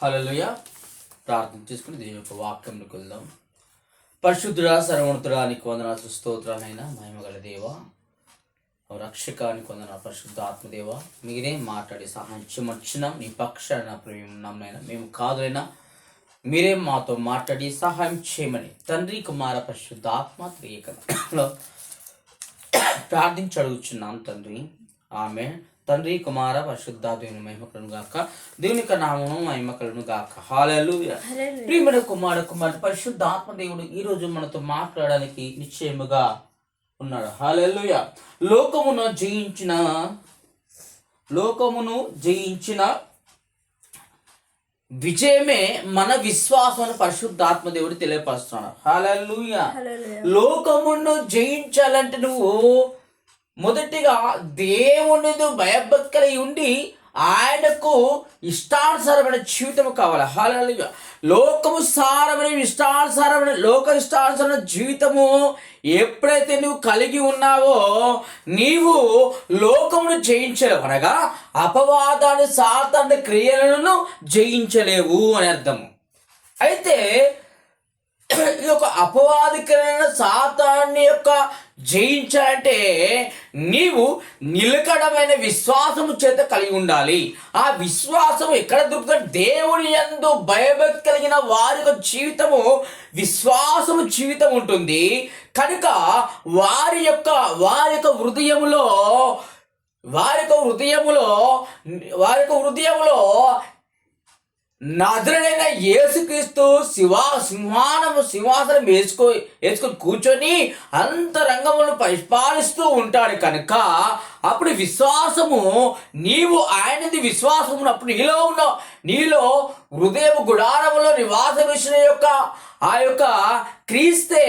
హల్లెలూయా. ప్రార్థన చేసుకుని దేవుని యొక్క వాక్యంలోకి వెళ్దాం పరిశుద్ధుడా సర్వోన్నతుడా నీకు వందనాలు స్తోత్రాలైనా మహిమగల దేవ. రక్షకానికి వందన పరిశుద్ధ ఆత్మదేవ మీరే మాట్లాడి సహాయం వచ్చినాం నీ పక్షాన నమ్మైనా మేము కాదులైనా మీరే మాతో మాట్లాడి సహాయం చేయమని తండ్రి కుమార పరిశుద్ధ ఆత్మ త్రియకలో ప్రార్థించి అడుగుచున్నాం తండ్రి. ఆమె తండ్రి కుమార పరిశుద్ధ దేవుని మహిమకలను గాక. దేవుని యొక్క నామము మహిమకలను గాక. హాలలు ప్రియమైన కుమార కుమార్ పరిశుద్ధ ఆత్మదేవుడు ఈ రోజు మనతో మాట్లాడడానికి నిశ్చయముగా ఉన్నాడు. హాలెలుయ లోకమును జయించిన లోకమును జయించిన విజయమే మన విశ్వాసం అని పరిశుద్ధాత్మ దేవుడు తెలియపరుస్తున్నాడు. హాలూయ లోకమును జయించాలంటే నువ్వు మొదటిగా దేవుని భయభక్తులై ఉండి ఆయనకు ఇష్టానుసారమైన జీవితం కావాలి. హాలలుగా లోకము సారమైన ఇష్టానుసారమైన లోక ఇష్టానుసారమైన జీవితము ఎప్పుడైతే నువ్వు కలిగి ఉన్నావో నీవు లోకమును జయించలేవు అనగా అపవాదాన్ని సాధారణ క్రియలను జయించలేవు అని అర్థము. అయితే ఇది ఒక అపవాదికరమైన సాతాన్ని యొక్క జయించాలంటే నీవు నిలకడమైన విశ్వాసము చేత కలిగి ఉండాలి. ఆ విశ్వాసం ఎక్కడ దొరుకుతుంది? దేవుని ఎందు భయభక్తి కలిగిన వారి యొక్క జీవితము విశ్వాసము జీవితం ఉంటుంది. కనుక వారి యొక్క వారి యొక్క హృదయములో వారి యొక్క హృదయములో వారి యొక్క హృదయములో నదుడైన యేసుక్రీస్తు శివా సింహానము సింహాసనం వేసుకో వేసుకొని కూర్చొని అంతరంగములను పరిపాలిస్తూ ఉంటాడు కనుక అప్పుడు విశ్వాసము నీవు ఆయనది విశ్వాసము అప్పుడు నీలో ఉన్న నీలో హృదయ గుడారములో నివాసమిసిన యొక్క ఆ యొక్క క్రీస్తే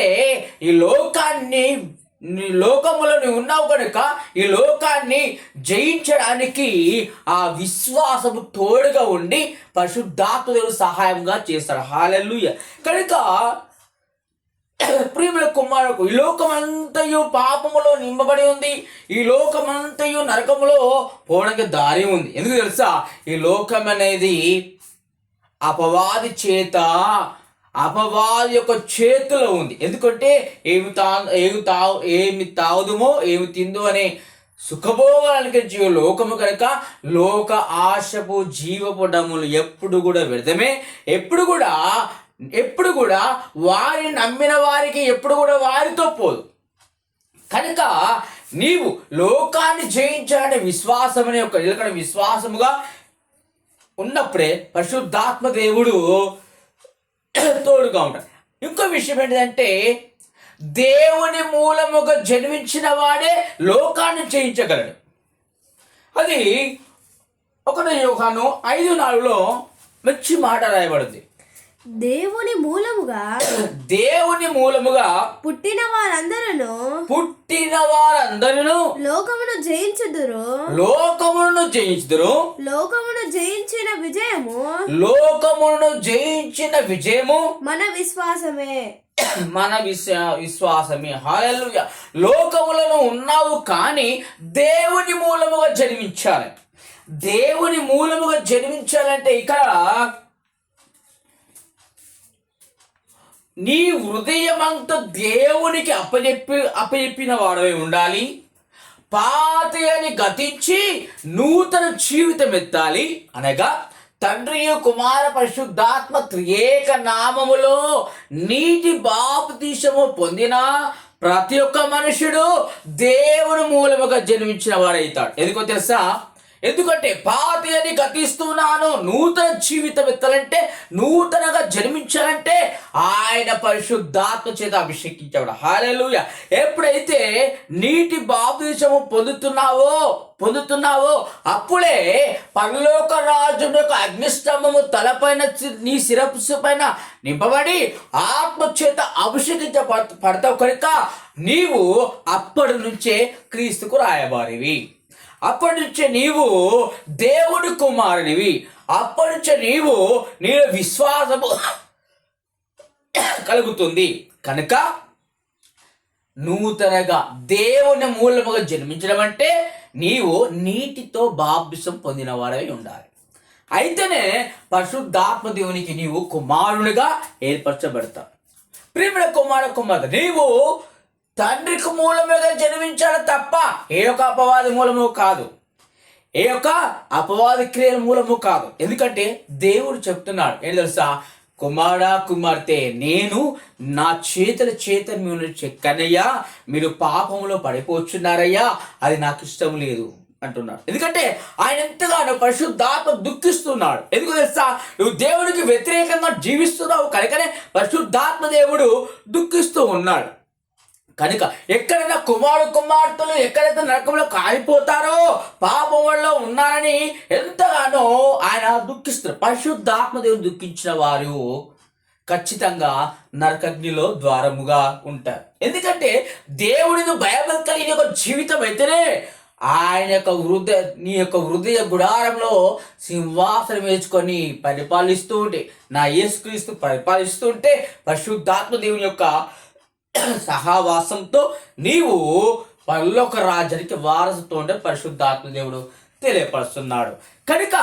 ఈ లోకాన్ని నీ లోకములో నువ్వు ఉన్నావు కనుక ఈ లోకాన్ని జయించడానికి ఆ విశ్వాసము తోడుగా ఉండి పరిశుద్ధాత్మదేవుడు సహాయంగా చేస్తాడు. హాలెల్లుయ. కనుక ప్రియముల కుమారుకు ఈ లోకమంతయు పాపములో నింపబడి ఉంది. ఈ లోకమంతయు నరకములో పోవడానికి దారి ఉంది. ఎందుకు తెలుసా? ఈ లోకం అనేది అపవాది చేత అపవాది యొక్క చేతిలో ఉంది. ఎందుకంటే ఏమి తా ఏమి తావు ఏమి తాగుదుమో ఏమి తిందు అనే సుఖభోగానికి జీవ లోకము కనుక లోక ఆశపు జీవపు ఎప్పుడు కూడా వ్యర్థమే. ఎప్పుడు కూడా ఎప్పుడు కూడా వారిని నమ్మిన వారికి ఎప్పుడు కూడా వారితో పోదు. కనుక నీవు లోకాన్ని జయించాలనే విశ్వాసం అనే ఒక నిలకడ విశ్వాసముగా ఉన్నప్పుడే పరిశుద్ధాత్మ దేవుడు తోడుగా ఉంటాడు. ఇంకో విషయం ఏంటంటే దేవుని మూలముగా జన్మించిన వాడే లోకాన్ని చేయించగలడు అది ఒకటి యోగాను ఐదు నాలుగులో మంచి మాట రాయబడింది. దేవుని మూలముగా దేవుని మూలముగా పుట్టిన వారందరూ పుట్టిన వారందరూ లోకమును జయించుదురు. లోకములను జయించుదురు. లోకమును జయించిన విజయము లోకములను జయించిన విజయము మన విశ్వాసమే. మన విశ్వ విశ్వాసమే. హాలెలుయ లోకములను ఉన్నావు కానీ దేవుని మూలముగా జన్మించాలి. దేవుని మూలముగా జన్మించాలంటే ఇక్కడ నీ హృదయమంతా దేవునికి అప్పచెప్పి అప్పచెప్పిన వాడవై ఉండాలి. పాతయని గతించి నూతన జీవితం ఎత్తాలి. అనగా తండ్రి కుమార పరిశుద్ధాత్మ త్రియేక నామములో నీటి బాప్తీసము పొందిన ప్రతి ఒక్క మనుషుడు దేవుని మూలముగా జన్మించిన వాడైతాడు. ఎందుకో తెలుసా? ఎందుకంటే పాతి అని గతిస్తున్నాను నూతన జీవితం ఎత్తాలంటే నూతనగా జన్మించాలంటే ఆయన పరిశుద్ధాత్మ చేత అభిషేకించాడు హాలూయ ఎప్పుడైతే నీటి బాప్తిసము పొందుతున్నావో పొందుతున్నావో అప్పుడే పరలోక రాజుని యొక్క అగ్నిస్తంభము తలపైన నీ శిరస్సు పైన నింపబడి ఆత్మచేత అభిషేకించ పడతావు కనుక నీవు అప్పటి నుంచే క్రీస్తుకు రాయబారివి. అప్పటి నీవు దేవుడి కుమారునివి. అప్పటి నీవు నీ విశ్వాసము కలుగుతుంది. కనుక నూతనగా దేవుని మూలముగా జన్మించడం అంటే నీవు నీటితో బాప్తిసం పొందిన వాడై ఉండాలి. అయితేనే పరిశుద్ధాత్మ దేవునికి నీవు కుమారునిగా ఏర్పరచబడతావు. ప్రేమిడ కుమార కుమార్తె నీవు తండ్రికి మూలముగా జన్మించాడు తప్ప ఏ యొక్క అపవాది మూలము కాదు. ఏ యొక్క అపవాది క్రియల మూలము కాదు. ఎందుకంటే దేవుడు చెప్తున్నాడు ఏం తెలుసా? కుమారా కుమార్తె నేను నా చేతుల చేత మీరు చెక్కనయ్యా మీరు పాపంలో పడిపోచున్నారయ్యా అది నాకు ఇష్టం లేదు అంటున్నాడు. ఎందుకంటే ఆయన ఎంతగానో పరిశుద్ధాత్మ దుఃఖిస్తున్నాడు. ఎందుకు తెలుసా? నువ్వు దేవుడికి వ్యతిరేకంగా జీవిస్తున్నావు కనుకనే పరిశుద్ధాత్మ దేవుడు దుఃఖిస్తూ ఉన్నాడు. కనుక ఎక్కడైనా కుమారు కుమార్తెలు ఎక్కడైతే నరకంలో కాలిపోతారో పాపం వల్ల ఉన్నారని ఎంతగానో ఆయన దుఃఖిస్తారు పరిశుద్ధాత్మదేవుని దుఃఖించిన వారు ఖచ్చితంగా నరకగ్నిలో ద్వారముగా ఉంటారు. ఎందుకంటే దేవుడిని భయభక్తి కలిగిన ఒక జీవితం అయితేనే ఆయన యొక్క హృదయ నీ యొక్క హృదయ గుడారంలో సింహాసనం వేసుకొని పరిపాలిస్తూ ఉంటే నా యేసుక్రీస్తు పరిపాలిస్తూ ఉంటే పరిశుద్ధాత్మ దేవుని యొక్క సహవాసంతో నీవు పరలోక రాజ్యానికి వారసుతో ఉంటే పరిశుద్ధాత్మ దేవుడు తెలియపరుస్తున్నాడు. కనుక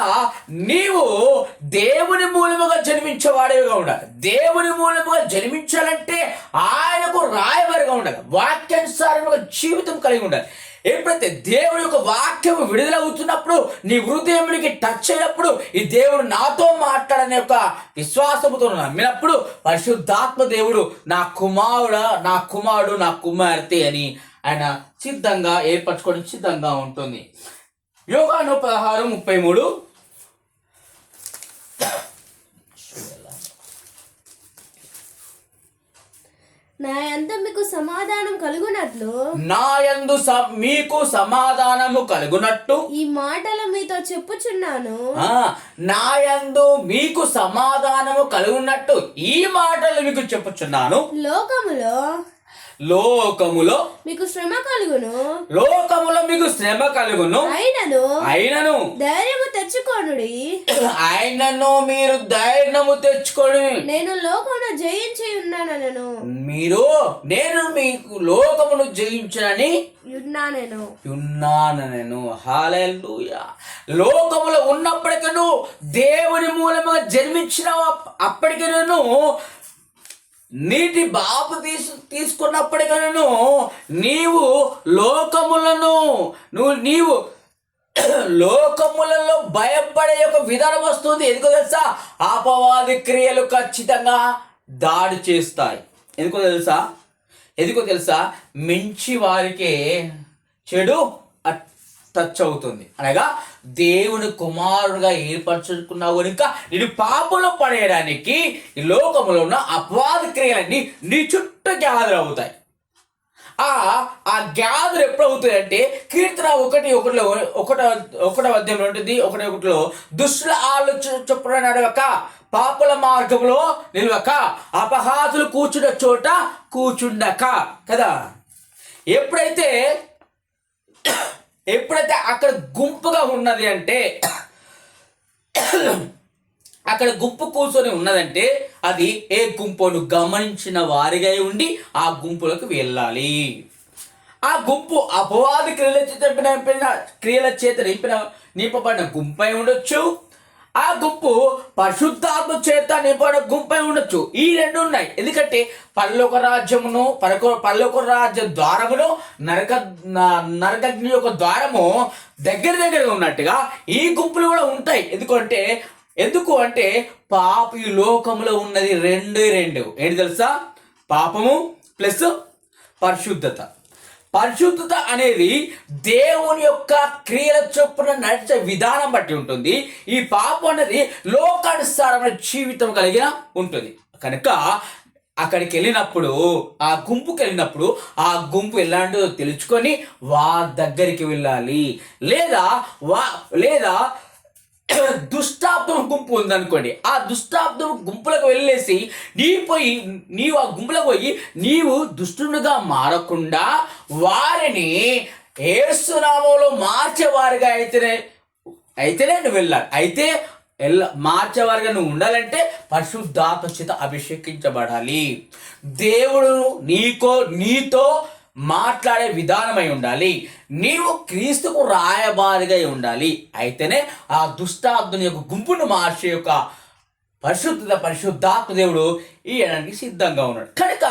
నీవు దేవుని మూలముగా జన్మించేవాడిగా ఉండాలి. దేవుని మూలముగా జన్మించాలంటే ఆయనకు రాయబారిగా ఉండాలి. వాక్యానుసారముగా జీవితం కలిగి ఉండాలి. ఎప్పుడైతే దేవుడు యొక్క వాక్యం విడుదల అవుతున్నప్పుడు నీ హృదయంకి టచ్ అయినప్పుడు ఈ దేవుడు నాతో మాట్లాడనే యొక్క విశ్వాసముతో నమ్మినప్పుడు పరిశుద్ధాత్మ దేవుడు నా కుమారుడు నా కుమారుడు నా కుమార్తె అని ఆయన సిద్ధంగా ఏర్పరచుకోవడం సిద్ధంగా ఉంటుంది. యోగాను పదహారు ముప్పై మూడు. నా అంత మీకు సమాధానం కలుగునట్లు? నా యందు స- మీకు సమాధానము కలుగునట్టు? ఈ మాటలు మీతో చెప్పుచున్నాను. ఆ, నా యందు మీకు సమాధానము కలుగున్నట్టు ఈ మాటలు మీకు చెప్పుచున్నాను. లోకములో లోకములో మీకు శ్రమ కలుగును. లోకములో మీకు శ్రమ కలుగును. అయినను అయినను. ధైర్యము తెచ్చుకొనుడి. ఆయనను మీరు ధైర్యము తెచ్చుకొని. నేను లోకమును జయించి ఉన్నానను మీరు నేను మీకు లోకమును జయించనని ఉన్నానెను. ఉన్నాను నేను హాలూయా లోకములో ఉన్నప్పటికను దేవుని మూలముగా జన్మించిన అప్పటికి నేను నీటి బాపు తీసు తీసుకున్నప్పటికను నీవు లోకములను నువ్వు నీవు లోకములలో భయపడే ఒక విధానం వస్తుంది. ఎందుకో తెలుసా? అపవాది క్రియలు ఖచ్చితంగా దాడి చేస్తాయి. ఎందుకో తెలుసా? ఎందుకో తెలుసా? మంచి వారికే చెడు అట్- టచ్ అవుతుంది. అనగా దేవుని కుమారుడుగా ఏర్పరచుకున్నావు కనుక నేను పాపలో పడేయడానికి ఈ లోకంలో ఉన్న అపవాద క్రియలన్నీ నీ చుట్టూ గ్యాదర్ అవుతాయి. ఆ ఆ గ్యాదర్ ఎప్పుడు అవుతుందంటే కీర్తన ఒకటి ఒకటిలో ఒకట ఒకటో అధ్యాయంలో ఉంటుంది ఒకటి ఒకటిలో దుష్టుల ఆలోచన చొప్పున నడవక పాపుల మార్గంలో నిలవక అపహాసులు కూర్చున్న చోట కూర్చుండక. కదా? ఎప్పుడైతే ఎప్పుడైతే అక్కడ గుంపుగా ఉన్నది అంటే అక్కడ గుంపు కూర్చొని ఉన్నదంటే అది ఏ గుంపును గమనించిన వారిగా ఉండి ఆ గుంపులకు వెళ్ళాలి. ఆ గుంపు అపవాది క్రియల చేత క్రియల చేత నింపిన నింపబడిన గుంపై ఉండొచ్చు. ఆ గుంపు పరిశుద్ధాత్మ చేత నింపబడిన గుంపై ఉండొచ్చు. ఈ రెండు ఉన్నాయి. ఎందుకంటే పల్లొక రాజ్యమును పరక పల్లొక రాజ్య ద్వారమును నరక నరకగ్ని యొక్క ద్వారము దగ్గర దగ్గరగా ఉన్నట్టుగా ఈ గుంపులు కూడా ఉంటాయి. ఎందుకంటే ఎందుకు అంటే పాప ఈ లోకంలో ఉన్నది రెండు రెండు. ఏంటి తెలుసా? పాపము ప్లస్ పరిశుద్ధత. పరిశుద్ధత అనేది దేవుని యొక్క క్రియల చొప్పున నడిచే విధానం బట్టి ఉంటుంది. ఈ పాపం అనేది లోకానుసారమైన జీవితం కలిగిన ఉంటుంది. కనుక అక్కడికి వెళ్ళినప్పుడు ఆ గుంపుకి వెళ్ళినప్పుడు ఆ గుంపు ఎలాంటిదో తెలుసుకొని వారి దగ్గరికి వెళ్ళాలి. లేదా వా లేదా దుష్టాబ్దం గుంపు ఉందనుకోండి ఆ దుష్టాబ్దం గుంపులకు వెళ్ళేసి నీ పోయి నీవు ఆ గుంపులకు పోయి నీవు దుష్టునిగా మారకుండా వారిని ఏసునామంలో మార్చేవారిగా అయితేనే అయితేనే నువ్వు వెళ్ళాలి. అయితే ఎల్ల మార్చేవారిగా నువ్వు ఉండాలంటే పరిశుద్ధాత్మ చేత అభిషేకించబడాలి. దేవుడు నీకో నీతో మాట్లాడే విధానమై ఉండాలి. నీవు క్రీస్తుకు రాయబారిగా ఉండాలి. అయితేనే ఆ దుష్టాత్మని యొక్క గుంపును మార్చే యొక్క పరిశుద్ధత పరిశుద్ధాత్మ దేవుడు ఇయ్యడానికి సిద్ధంగా ఉన్నాడు. కనుక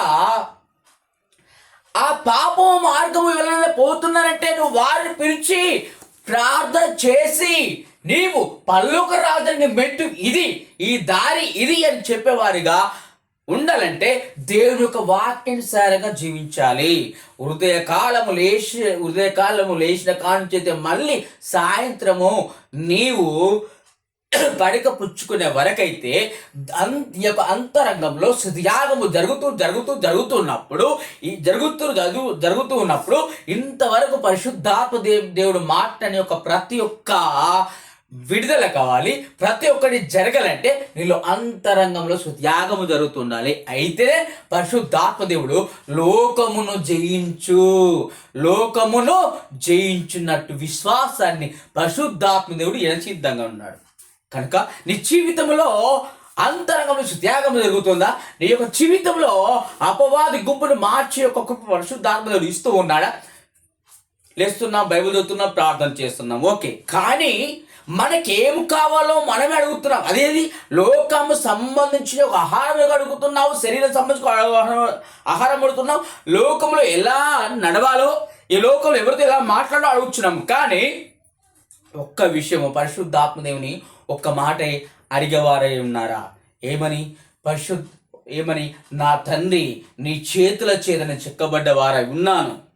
ఆ పాపం మార్గము ఎవరైనా పోతున్నారంటే నువ్వు వారిని పిలిచి ప్రార్థన చేసి నీవు పల్లోక రాజని మెట్టు ఇది ఈ దారి ఇది అని చెప్పేవారిగా ఉండాలంటే దేవుని యొక్క వాక్యానుసారంగా జీవించాలి. హృదయ కాలము లేచి హృదయ కాలము లేచిన కానుంచైతే మళ్ళీ సాయంత్రము నీవు పడక పుచ్చుకునే వరకైతే అంత యొక్క అంతరంగంలో సుధ్యాగము జరుగుతూ జరుగుతూ జరుగుతున్నప్పుడు ఈ జరుగుతూ జరుగు జరుగుతూ ఉన్నప్పుడు ఇంతవరకు పరిశుద్ధాత్మ దేవ్ దేవుడు మాట్లాడిన యొక్క ప్రతి ఒక్క విడుదల కావాలి. ప్రతి ఒక్కటి జరగాలంటే నీలో అంతరంగంలో త్యాగము జరుగుతుండాలి. అయితే పరిశుద్ధాత్మ దేవుడు లోకమును జయించు. లోకమును జయించున్నట్టు విశ్వాసాన్ని పరిశుద్ధాత్మ దేవుడు ఎనసిద్ధంగా ఉన్నాడు. కనుక నీ జీవితంలో అంతరంగంలో త్యాగం జరుగుతుందా? నీ యొక్క జీవితంలో అపవాది గుంపును మార్చి యొక్క గొప్ప పరిశుద్ధాత్మ దేవుడు ఇస్తూ ఉన్నాడా? లేస్తున్నాం బైబిల్ చదువుతున్నాం ప్రార్థన చేస్తున్నాం. ఓకే. కానీ మనకేం కావాలో మనమే అడుగుతున్నాం. అదేది? లోకము సంబంధించిన ఒక ఆహారం అడుగుతున్నావు శరీరం సంబంధించిన ఆహారం- ఆహారం అడుగుతున్నావు. లోకంలో ఎలా నడవాలో ఈ లోకంలో ఎవరితో ఎలా మాట్లాడాలో అడుగుతున్నాం కానీ ఒక్క విషయము పరిశుద్ధాత్మదేవుని ఒక్క మాట అడిగేవారై ఉన్నారా? ఏమని? పరిశుద్ధ ఏమని? నా తండ్రి నీ చేతుల చేతన చెక్కబడ్డవారై ఉన్నాను.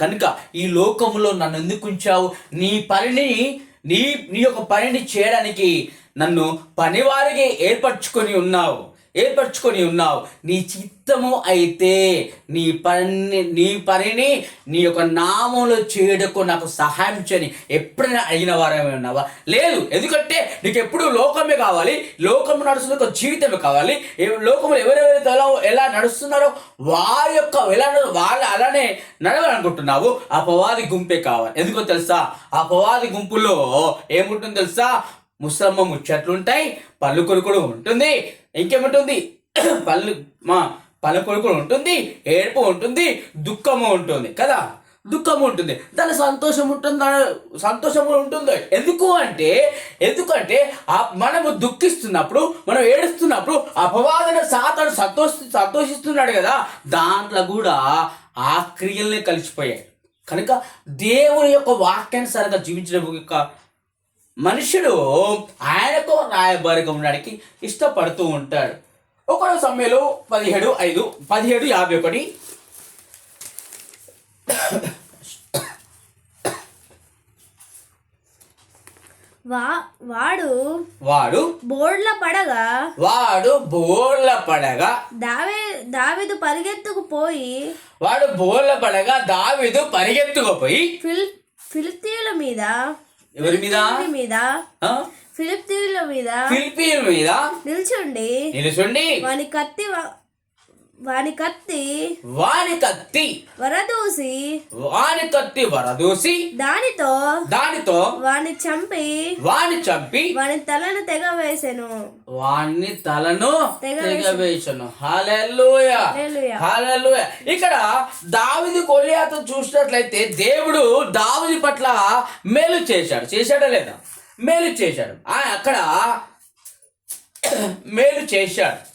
కనుక ఈ లోకములో నన్ను ఎందుకు ఉంచావు? నీ పనిని నీ నీ యొక్క పనిని చేయడానికి నన్ను పనివారికి ఏర్పరచుకొని ఉన్నావు. ఏర్పరచుకొని ఉన్నావు. నీ చిత్తము అయితే నీ పని నీ పనిని నీ యొక్క నామంలో చేయడకు నాకు సహాయం చేయని ఎప్పుడైనా అడిగిన వారమే ఉన్నావా? లేదు. ఎందుకంటే నీకు ఎప్పుడు లోకమే కావాలి. లోకం నడుస్తున్న ఒక జీవితమే కావాలి. ఏ- లోకంలో ఎవరెవరైతే ఎలా ఎలా నడుస్తున్నారో వారి యొక్క ఎలా వాళ్ళు అలానే నడవాలనుకుంటున్నావు. అపవాది గుంపే కావాలి. ఎందుకో తెలుసా? అపవాది గుంపులో ఏముంటుందో తెలుసా? ముసలమ్మ ముచ్చట్లుంటాయి పళ్ళు కొడుకుడు ఉంటుంది ఇంకేముంటుంది? పళ్ళు మా పళ్ళు కొడుకుడు ఉంటుంది ఏడుపు ఉంటుంది దుఃఖము ఉంటుంది కదా? దుఃఖం ఉంటుంది. దాని సంతోషం ఉంటుంది? దాని సంతోషం కూడా ఉంటుంది? ఎందుకు అంటే ఎందుకంటే ఆ మనము దుఃఖిస్తున్నప్పుడు మనం ఏడుస్తున్నప్పుడు అపవాదన సాతడు సంతోష సంతోషిస్తున్నాడు కదా? దాంట్లో కూడా ఆ క్రియల్ని కలిసిపోయాయి. కనుక దేవుని యొక్క వాక్యానుసారంగా జీవించడం యొక్క మనుషుడు ఆయనకు రాయబారిగా ఉండడానికి ఇష్టపడుతూ ఉంటాడు. ఒక సమయంలో పదిహేడు ఐదు పదిహేడు యాభై ఒకటి. వా వాడు వాడు బోర్డ్ల పడగా వాడు బోర్ల పడగా దావే దావిదు పరిగెత్తుకు పోయి వాడు బోర్ల పడగా దావిదు పరిగెత్తుకుపోయి ఫిల్ ఫిలిస్తీన్ల మీద ఎవరి మీద? మీద? ఫిలిస్తీన్ల మీద. ఫిలిపీన్ మీద? నిల్చుండి. నిలుచుండి. వాని కత్తి వాని కత్తి వాని కత్తి వరదూసి. వాని కత్తి వరదూసి. దానితో. దానితో. వాని చంపి. వాని చంపి. వాని తలను తెగవేసెను. వాణ్ణి తలను తెగవేసెను. తెగవేసను. హల్లెలూయ. హల్లెలూయా. హల్లెలూయ. ఇక్కడ దావిది కొలియాతో చూసినట్లయితే దేవుడు దావిది పట్ల మేలు చేశాడు. చేశాడా లేదా? మేలు చేశాడు. ఆ అక్కడ మేలు చేశాడు.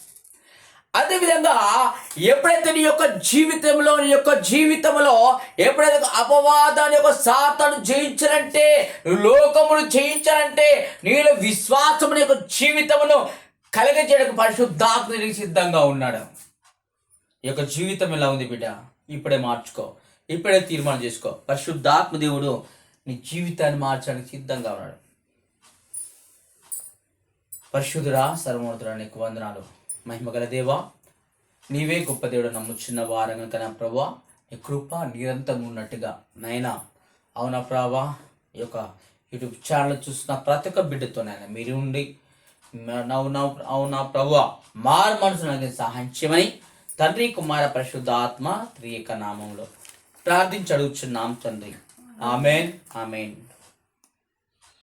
అదేవిధంగా ఎప్పుడైతే నీ యొక్క జీవితంలో నీ యొక్క జీవితంలో ఎప్పుడైతే అపవాదాన్ని యొక్క సాతను జయించాలంటే లోకమును జయించాలంటే నీలో విశ్వాసముని యొక్క జీవితమును కలగజేయడానికి పరిశుద్ధాత్మ సిద్ధంగా ఉన్నాడు. ఈ యొక్క జీవితం ఎలా ఉంది బిడ్డ? ఇప్పుడే మార్చుకో. ఇప్పుడే తీర్మానం చేసుకో. పరిశుద్ధాత్మ దేవుడు నీ జీవితాన్ని మార్చడానికి సిద్ధంగా ఉన్నాడు. పరిశుద్ధురా సర్వోన్నతుడా నీకు వందనాలు. మహిమగల దేవా నీవే గొప్ప దేవుడు నమ్ముచున్న వారంగా కన్నా ప్రభా నీ కృప నిరంతరం ఉన్నట్టుగా. నైనా అవునా ప్రభా? ఈ యొక్క యూట్యూబ్ ఛానల్ చూస్తున్న ప్రతి ఒక్క బిడ్డతో నాయన మీరు ఉండి అవునా అవునా ప్రభా? మారు మనసు నాకు సహాయం చేయమని తండ్రి కుమార పరిశుద్ధ ఆత్మ త్రియక నామంలో ప్రార్థించి అడుగుచున్నాం తండ్రి. Amen amen.